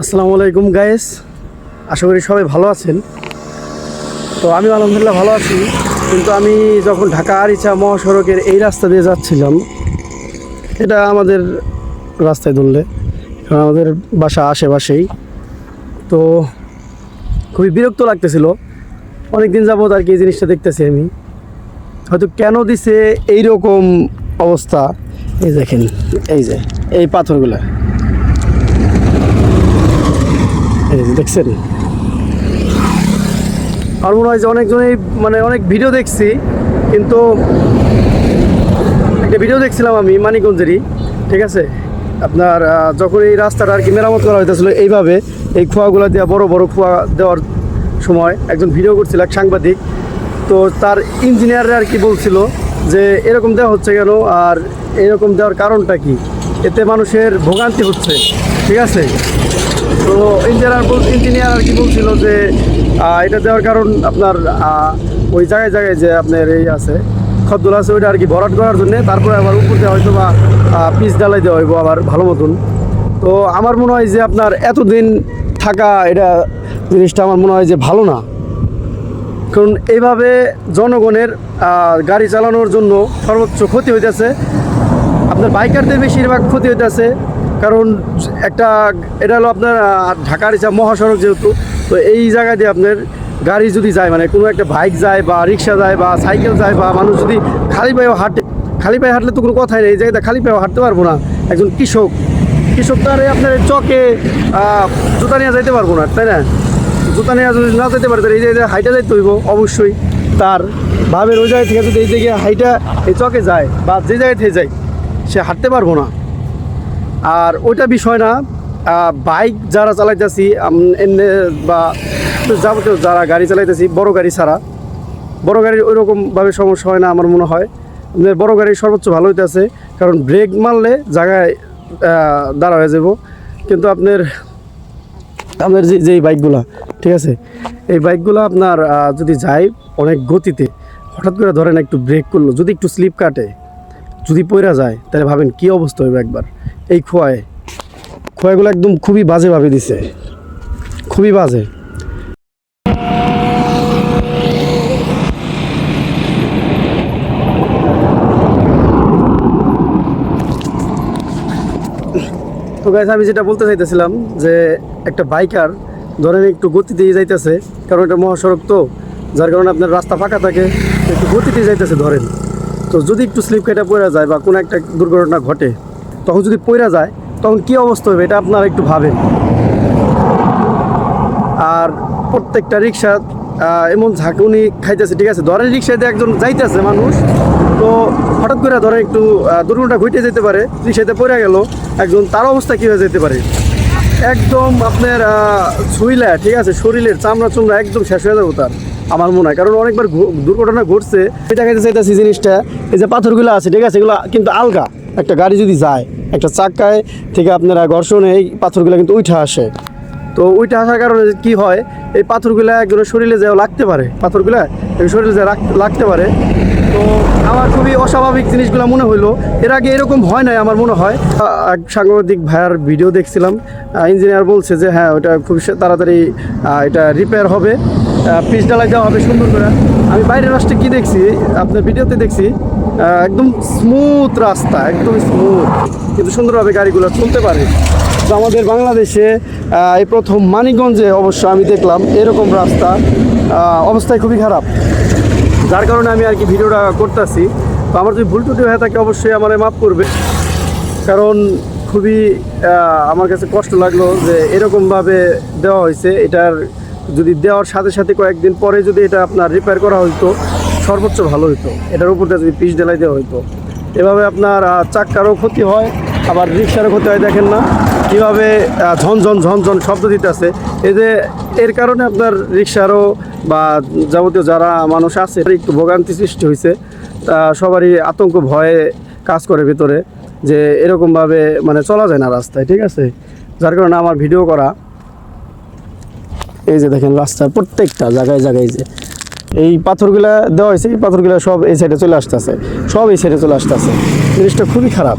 আসসালামু আলাইকুম গায়েস আশা করি সবাই ভালো আছেন। তো আমি আলহামদুলিল্লাহ ভালো আছি। কিন্তু আমি যখন ঢাকা আরিচা মহাসড়কের এই রাস্তা দিয়ে যাচ্ছিলাম, এটা আমাদের রাস্তায় ধরলে, কারণ আমাদের বাসা আশেপাশেই। তো খুবই বিরক্ত লাগতেছিল। অনেক দিন যাবত আর কি এই জিনিসটা দেখতেছি আমি। হয়তো কেন দিছে এইরকম অবস্থা? এই দেখেন, এই যে, এই পাথরগুলা। দেখছেন? আমার মনে হয় যে অনেকজনই মানে অনেক ভিডিও দেখছি, কিন্তু একটা ভিডিও দেখছিলাম আমি মানিকগঞ্জেরই, ঠিক আছে? আপনার যখন এই রাস্তাটা আর কি মেরামত করা হইতেছিল, এইভাবে এই খোয়াগুলো দেওয়া বড় বড় খোয়া দেওয়ার সময় একজন ভিডিও করছিল এক সাংবাদিক, তো তার ইঞ্জিনিয়াররা আর কি বলছিল যে এরকম দেওয়া হচ্ছে কেন আর এরকম দেওয়ার কারণটা কি? এতে মানুষের ভোগান্তি হচ্ছে, ঠিক আছে? তো ইঞ্জিনিয়ার ইঞ্জিনিয়ার আর কি বলছিল যে এটা দেওয়ার কারণ আপনার ওই জায়গায় জায়গায় যে আপনার এই আছে খদ্দুল আছে, ওইটা আর কি ভরাট করার জন্য। তারপরে আবার উপর দিয়ে হয়তো বা পিচ ডালাই দেওয়া হইব আবার ভালো মতন। তো আমার মনে হয় যে আপনার এতদিন থাকা এটা জিনিসটা আমার মনে হয় যে ভালো না। কারণ এইভাবে জনগণের গাড়ি চালানোর জন্য সর্বোচ্চ ক্ষতি হইতেছে। আপনার বাইকারদের বেশিরভাগ ক্ষতি হইতেছে। কারণ একটা, এটা হলো আপনার ঢাকার যা মহাসড়ক যেহেতু, তো এই জায়গা দিয়ে আপনার গাড়ি যদি যায় মানে কোনো একটা বাইক যায় বা রিক্সা যায় বা সাইকেল যায় বা মানুষ যদি খালি পায়েও হাঁটে, খালি পায়ে হাঁটলে তো কোনো কথাই নেই, এই জায়গাতে খালি পায়েও হাঁটতে পারব না। একজন কৃষক কৃষক তারে আপনার চকে জুতা নিয়ে যাইতে পারব না, তাই না? জুতা নিয়ে যদি না যেতে পারে, তাহলে এই জায়গায় হাইটা যাইতে হইব, অবশ্যই। তার ভাবের ওই জায়গা থেকে যদি এই জায়গায় হাইটা এই চকে যায় বা যে জায়গায় থেকে যায়, সে হাঁটতে পারব না। আর ওইটা বিষয় না বাইক যারা চালাইতেছি এমনি বা যাবতীয় যারা গাড়ি চালাইতেছি, বড় গাড়ি ছাড়া, বড় গাড়ির ওইরকমভাবে সমস্যা হয় না আমার মনে হয়। বড় গাড়ি সর্বোচ্চ ভালো হইতেছে, কারণ ব্রেক মারলে জায়গায় দাঁড়া হয়ে যাব কিন্তু আপনার আপনার যে যে বাইকগুলা, ঠিক আছে? এই বাইকগুলো আপনার যদি যায় অনেক গতিতে, হঠাৎ করে ধরেন একটু ব্রেক করল, যদি একটু স্লিপ কাটে, যদি পইরা যায়, তাহলে ভাবেন কি অবস্থা হবে একবার? এই খোয়ায় খোয়াগুলো একদম খুবই বাজেভাবে দিছে। খুবই বাজে। তো গাইজ আমি যেটা বলতে চাইতেছিলাম যে একটা বাইকার ধরেন একটু গতি দিয়ে যাইতেছে, কারণ এটা মহাসড়ক তো, যার কারণে আপনার রাস্তা ফাঁকা থাকে, একটু গতিতে যাইতেছে ধরেন। তো যদি একটু স্লিপ কেটে পড়ে যায় বা কোনো একটা দুর্ঘটনা ঘটে তখন যদি পড়ে যায়, তখন কি অবস্থা হবে এটা আপনারা একটু ভাবেন। আর প্রত্যেকটা রিক্সা এমন ঝাঁকুনি খাইতেছে, ঠিক আছে? ধরেন রিক্সাতে একজন যাইতেছে মানুষ, তো হঠাৎ করে ধরে একটু দুর্ঘটনা ঘটে যেতে পারে, রিক্সাতে পড়ে গেল, একজন তার অবস্থা কী হয়ে যেতে পারে? একদম আপনার ছুইলা, ঠিক আছে? শরীরের চামড়া চুমড়া একদম শেষ হয়ে যাব তার, আমার মনে হয়। কারণ অনেকবার দুর্ঘটনা ঘটছে এটা খাইতে চাইতেছি জিনিসটা, এই যে পাথরগুলো আছে, ঠিক আছে? এগুলো কিন্তু আলগা, একটা গাড়ি যদি যায় একটা চাক্কায় থেকে আপনারা ঘর্ষণে এই পাথরগুলো কিন্তু উঠে আসে। তো ওইটা আসার কারণে কি হয়, এই পাথরগুলা একজনের শরীরে যেও লাগতে পারে, পাথরগুলা শরীরে যা লাগতে পারে। তো আমার খুবই অস্বাভাবিক জিনিসগুলো মনে হইল। এর আগে এরকম হয় নাই আমার মনে হয়। এক সাংবাদিক ভাইয়ার ভিডিও দেখছিলাম। ইঞ্জিনিয়ার বলছে যে হ্যাঁ ওটা খুব তাড়াতাড়ি এটা রিপেয়ার হবে। পিচ ডালাই দেওয়া হবে সুন্দর করে। আমি বাইরের রাস্তায় কি দেখছি? আপনার ভিডিওতে দেখছি একদম স্মুথ রাস্তা, একদম স্মুথ কিন্তু সুন্দরভাবে গাড়িগুলো চলতে পারে। তো আমাদের বাংলাদেশে এই প্রথম মানিকগঞ্জে অবশ্য আমি দেখলাম এরকম রাস্তা অবস্থায় খুবই খারাপ। যার কারণে আমি আর কি ভিডিওটা করতেছি। তো আমার যদি ভুল টুটি হয়ে থাকে, অবশ্যই আমার মাফ করবে। কারণ খুবই আমার কাছে কষ্ট লাগল যে এরকমভাবে দেওয়া হয়েছে। এটার যদি দেওয়ার সাথে সাথে কয়েকদিন পরে যদি এটা আপনার রিপেয়ার করা হতো সর্বোচ্চ ভালো হতো এটার উপর দিয়ে যদি পিস ঢেলাই দেওয়া হতো এভাবে আপনার চাক্কারও ক্ষতি হয়, আবার রিক্সারও ক্ষতি হয়, দেখেন না। কীভাবে ঝনঝন ঝনঝন শব্দ দিতেছে। এই যে, এর কারণে আপনার রিক্সারও বা যাবতীয় যারা মানুষ আছে একটু ভোগান্তি সৃষ্টি হয়েছে তা সবারই আতঙ্ক, ভয়ে কাজ করে ভিতরে যে এরকমভাবে মানে চলা যায় না রাস্তায়, ঠিক আছে? যার কারণে আমার ভিডিও করা এই যে দেখেন রাস্তার প্রত্যেকটা জায়গায় জায়গায় যে, এই পাথরগুলা দেওয়া হয়েছে, এই পাথরগুলা সব এই সাইডে চলে আসতেছে, সব এই সাইডে চলে আসতেছে। জিনিসটা খুবই খারাপ।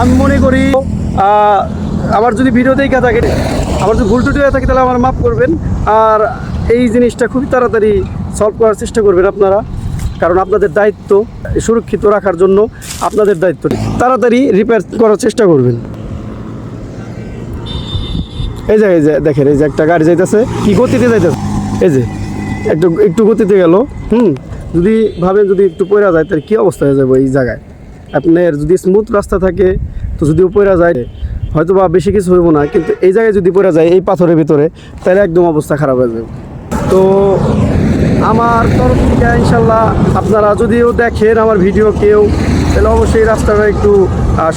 আমি মনে করি আমার যদি ভিডিও দেখা থাকে, আমার যদি ভুল টুটি হয়ে থাকে, তাহলে আমার মাফ করবেন। আর এই জিনিসটা খুবই তাড়াতাড়ি সলভ করার চেষ্টা করবেন আপনারা, কারণ আপনাদের দায়িত্ব সুরক্ষিত রাখার জন্য আপনাদের দায়িত্ব তাড়াতাড়ি রিপেয়ার করার চেষ্টা করবেন। এই যে এই যে, দেখেন, এই যে একটা গাড়ি যাইতেছে। কি গতিতে যাইতেছে? এই যে, একটু একটু গতিতে গেল। হুম, যদি ভাবেন যদি একটু পয়রা যায়, তাহলে কী অবস্থা হয়ে যাবে এই জায়গায়? আপনার যদি স্মুথ রাস্তা থাকে, তো যদিও পয়রা যায় হয়তো বা বেশি কিছু হইব না, কিন্তু এই জায়গায় যদি পয়রা যায়, এই পাথরের ভিতরে, তাহলে একদম অবস্থা খারাপ হয়ে যাবে। তো আমার তরফ থেকে ইনশাল্লাহ আপনারা যদিও দেখেন, আমার ভিডিও কেউ তাহলে অবশ্যই রাস্তাটা একটু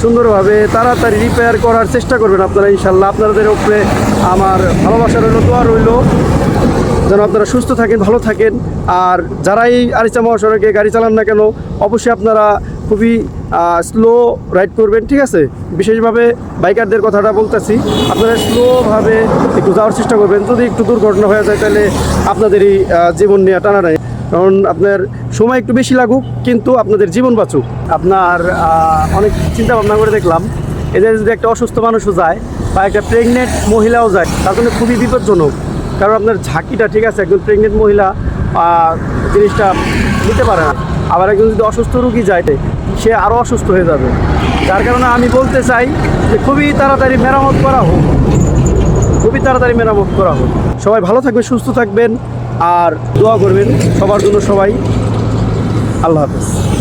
সুন্দরভাবে তাড়াতাড়ি রিপেয়ার করার চেষ্টা করবেন আপনারা ইনশাল্লাহ আপনাদের উপরে আমার ভালোবাসা রইল, দোয়া রইল। যেন আপনারা সুস্থ থাকেন, ভালো থাকেন। আর যারাই আরিচা মহাসড়কে গাড়ি চালান না কেন, অবশ্যই আপনারা খুবই স্লো রাইড করবেন, ঠিক আছে? বিশেষভাবে বাইকারদের কথাটা বলতেছি। আপনারা স্লোভাবে একটু যাওয়ার চেষ্টা করবেন। যদি একটু দুর্ঘটনা হয়ে যায়, তাহলে আপনাদেরই জীবন নিয়ে টানা নেই। কারণ আপনার সময় একটু বেশি লাগুক, কিন্তু আপনাদের জীবন বাঁচুক। আপনার অনেক চিন্তা ভাবনা করে দেখলাম, এদের যদি একটা অসুস্থ মানুষও যায় বা একটা প্রেগনেন্ট মহিলাও যায়, তার জন্য খুবই বিপজ্জনক। কারণ আপনার ঝাঁকিটা ঠিক আছে, একজন প্রেগনেন্ট মহিলা জিনিসটা নিতে পারে না। আবার একজন যদি অসুস্থ রুগী যায়, সে আরও অসুস্থ হয়ে যাবে। যার কারণে আমি বলতে চাই যে খুবই তাড়াতাড়ি মেরামত করা হোক। খুবই তাড়াতাড়ি মেরামত করা হোক। সবাই ভালো থাকবেন, সুস্থ থাকবেন। আর দোয়া করবেন সবার জন্য সবাই। আল্লাহ হাফেজ।